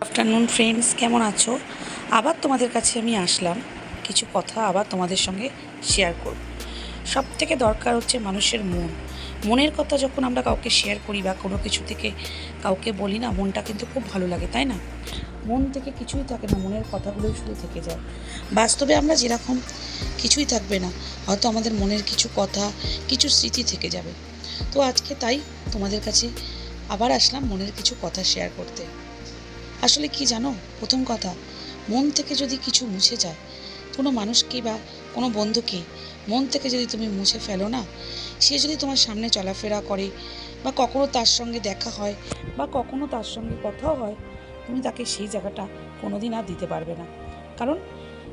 Afternoon friends কেমন আছো? আবার তোমাদের কাছে আমি আসলাম। কিছু কথা আবার তোমাদের সঙ্গে শেয়ার করব। সব থেকে দরকার হচ্ছে মানুষের মন। মনের কথা যখন আমরা কাউকে শেয়ার করি বা কোনো কিছু থেকে কাউকে বলি না, মনটা কিন্তু খুব ভালো লাগে, তাই না? মন থেকে কিছুই থাকে না, মনের কথাগুলোই শুধু থেকে যায়। বাস্তবে আমরা যেরকম কিছুই থাকবে না, হয়তো আমাদের মনের কিছু কথা, কিছু স্মৃতি থেকে যাবে। তো আজকে তাই তোমাদের কাছে আবার আসলাম মনের কিছু কথা শেয়ার করতে। আসলে কি জানো? প্রথম কথা, মন থেকে যদি কিছু মুছে যায়, কোনো মানুষকে বা কোনো বন্ধুকে মন থেকে যদি তুমি মুছে ফেলো না, সে যদি তোমার সামনে চলাফেরা করে বা কখনো তার সঙ্গে দেখা হয় বা কখনো তার সঙ্গে কথাও হয়, তুমি তাকে সেই জায়গাটা কোনোদিন আর দিতে পারবে না। কারণ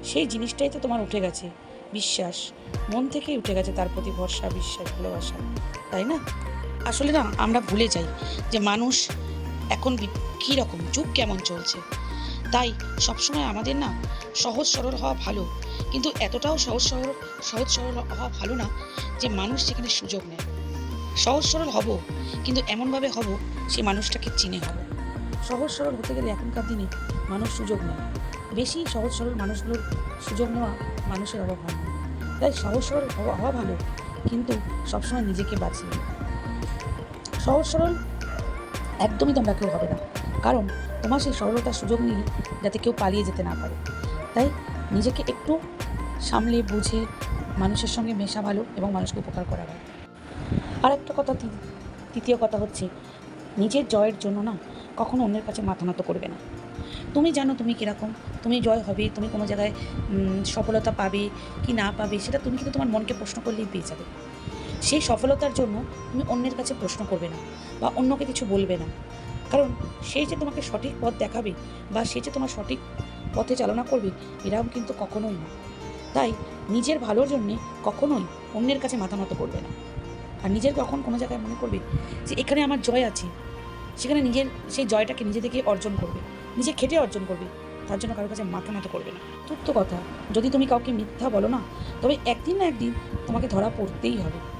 সেই জিনিসটাই তো তোমার উঠে গেছে, বিশ্বাস। মন থেকেই উঠে গেছে তার প্রতি ভরসা, বিশ্বাস, ভালোবাসা, তাই না? আসলে না, আমরা ভুলে যাই যে মানুষ এখন বি- কী রকম যুগ কেমন চলছে? তাই সবসময় আমাদের না সহজ সরল হওয়া ভালো। কিন্তু এতটাও সহজ সরল সহজ সরল হওয়া ভালো না যে মানুষ সেখানে সুযোগ নেয়। সহজ সরল হব, কিন্তু এমনভাবে হব সে মানুষটাকে চিনে হব। সহজ সরল হতে গেলে এখনকার দিনে মানুষ সুযোগ নেয়। বেশি সহজ সরল মানুষগুলোর সুযোগ নেওয়া মানুষের অভাব হয় না তাই সহজ সরল হওয়া ভালো, কিন্তু সবসময় নিজেকে বাঁচিয়ে। সহজ সরল একদমই তোমরা কেউ হবে না। কারণ তোমার সেই সরলতার সুযোগ নিয়ে যাতে কেউ পালিয়ে যেতে না পারে। তাই নিজেকে একটু সামলে, বুঝে মানুষের সঙ্গে মেশা ভালো এবং মানুষকে উপকার করা ভালো। আর একটা কথা তৃতীয় কথা হচ্ছে, নিজের জয়ের জন্য না কখনো অন্যের কাছে মাথা নত করবে না। তুমি জানো তুমি কীরকম, তুমি জয় হবে, তুমি কোনো জায়গায় সফলতা পাবে কি না পাবে, সেটা তুমি কিন্তু তোমার মনকে প্রশ্ন করলেই পেয়ে যাবে। সেই সফলতার জন্য তুমি অন্যের কাছে প্রশ্ন করবে না বা অন্যকে কিছু বলবে না। কারণ সেই যে তোমাকে সঠিক পথ দেখাবে বা সে যে তোমার সঠিক পথে চালনা করবে এরকম কিন্তু কখনোই না। তাই নিজের ভালোর জন্যে কখনোই অন্যের কাছে মাথা নত করবে না। আর নিজের কখন কোনো জায়গায় মনে করবে যে এখানে আমার জয় আছে, সেখানে নিজের সেই জয়টাকে নিজে থেকে অর্জন করবে, নিজে খেটে অর্জন করবে, তার জন্য কারোর কাছে মাথা নত করবে না। তুত্য কথা, যদি তুমি কাউকে মিথ্যা বলো না, তবে একদিন না একদিন তোমাকে ধরা পড়তেই হবে।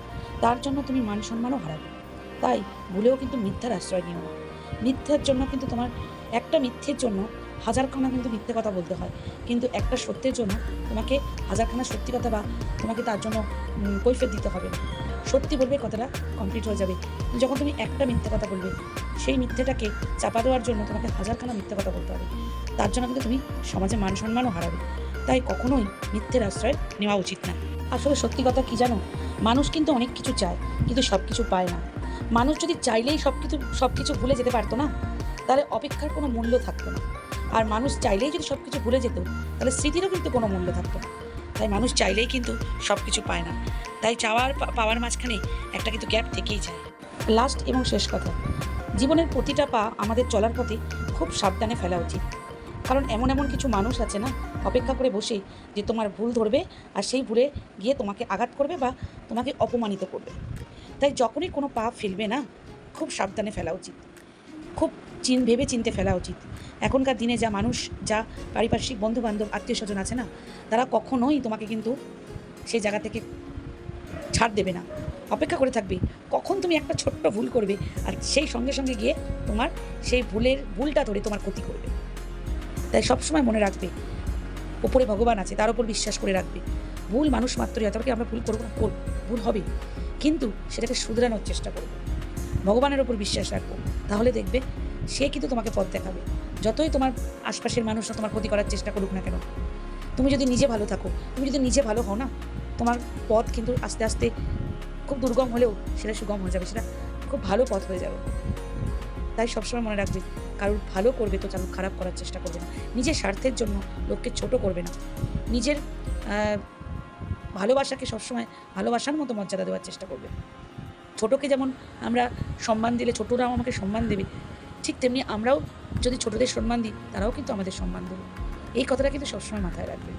তার জন্য তুমি মান সম্মানও হারাবে। তাই ভুলেও কিন্তু মিথ্যার আশ্রয় নিও না। মিথ্যার জন্য কিন্তু তোমার, একটা মিথ্যের জন্য হাজারখানা কিন্তু মিথ্যে কথা বলতে হয়। কিন্তু একটা সত্যের জন্য তোমাকে হাজারখানা সত্যি কথা বা তোমাকে তার জন্য কৈফিয়ত দিতে হবে। সত্যি বলবে, কথাটা কমপ্লিট হয়ে যাবে। যখন তুমি একটা মিথ্যে কথা বলবে, সেই মিথ্যেটাকে চাপা দেওয়ার জন্য তোমাকে হাজারখানা মিথ্যে কথা বলতে হবে। তার জন্য কিন্তু তুমি সমাজে মান সম্মানও হারাবে। তাই কখনোই মিথ্যের আশ্রয় নেওয়া উচিত না। আসলে সত্যি কথা কী জানো? মানুষ কিন্তু অনেক কিছু চায়, কিন্তু সব কিছু পায় না। মানুষ যদি চাইলেই সব কিছু সব কিছু ভুলে যেতে পারতো না, তাহলে অপেক্ষার কোনো মূল্য থাকতো না। আর মানুষ চাইলেই যদি সব কিছু ভুলে যেত, তাহলে স্মৃতিরও কিন্তু কোনো মূল্য থাকতো না। তাই মানুষ চাইলেই কিন্তু সব কিছু পায় না। তাই চাওয়ার পাওয়ার মাঝখানে একটা কিন্তু গ্যাপ থেকেই যায়। লাস্ট এবং শেষ কথা, জীবনের প্রতিটা পা আমাদের চলার পথে খুব সাবধানে ফেলা উচিত। কারণ এমন এমন কিছু মানুষ আছে না, অপেক্ষা করে বসে যে তোমার ভুল ধরবে আর সেই ভুলে গিয়ে তোমাকে আঘাত করবে বা তোমাকে অপমানিত করবে। তাই যখনই কোনো পা ফেলবে না, খুব সাবধানে ফেলা উচিত। খুব চিন ভেবে চিনতে ফেলা উচিত। এখনকার দিনে যা মানুষ, যা পারিপার্শ্বিক বন্ধু বান্ধব আত্মীয় স্বজন আছে না, তারা কখনোই তোমাকে কিন্তু সেই জায়গা থেকে ছাড় দেবে না। অপেক্ষা করে থাকবে, কখন তুমি একটা ছোট্ট ভুল করবে আর সেই সঙ্গে সঙ্গে গিয়ে তোমার সেই ভুলের, ভুলটা ধরে তোমার ক্ষতি করবে। তাই সবসময় মনে রাখবে, ওপরে ভগবান আছে, তার উপর বিশ্বাস করে রাখবে। ভুল মানুষ মাত্রই হয় আমরা ভুল করব না করব ভুল হবে। কিন্তু সেটাকে শুধরানোর চেষ্টা করব। ভগবানের ওপর বিশ্বাস রাখব। তাহলে দেখবে সে কিন্তু তোমাকে পথ দেখাবে। যতই তোমার আশপাশের মানুষরা তোমার ক্ষতি করার চেষ্টা করুক না কেন, তুমি যদি নিজে ভালো থাকো, তুমি যদি নিজে ভালো হও না, তোমার পথ কিন্তু আস্তে আস্তে খুব দুর্গম হলেও সেটা সুগম হয়ে যাবে, সেটা খুব ভালো পথ হয়ে যাবে। তাই সবসময় মনে রাখবে কারোর ভালো করবে তো কারোর খারাপ করার চেষ্টা করবে না। নিজের স্বার্থের জন্য লোককে ছোট করবে না। নিজের ভালোবাসাকে সবসময় ভালোবাসার মতো মর্যাদা দেওয়ার চেষ্টা করবে। ছোটকে যেমন আমরা সম্মান দিলে, ছোটরাও আমাকে সম্মান দেবে, ঠিক তেমনি আমরাও যদি ছোটদের সম্মান দিই, তারাও কিন্তু আমাদের সম্মান দেবে। এই কথাটা কিন্তু সবসময় মাথায় রাখবে।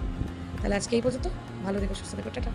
তাহলে আজকে এই পর্যন্ত। ভালো থেকো, সুস্থ থেকো, টাটা।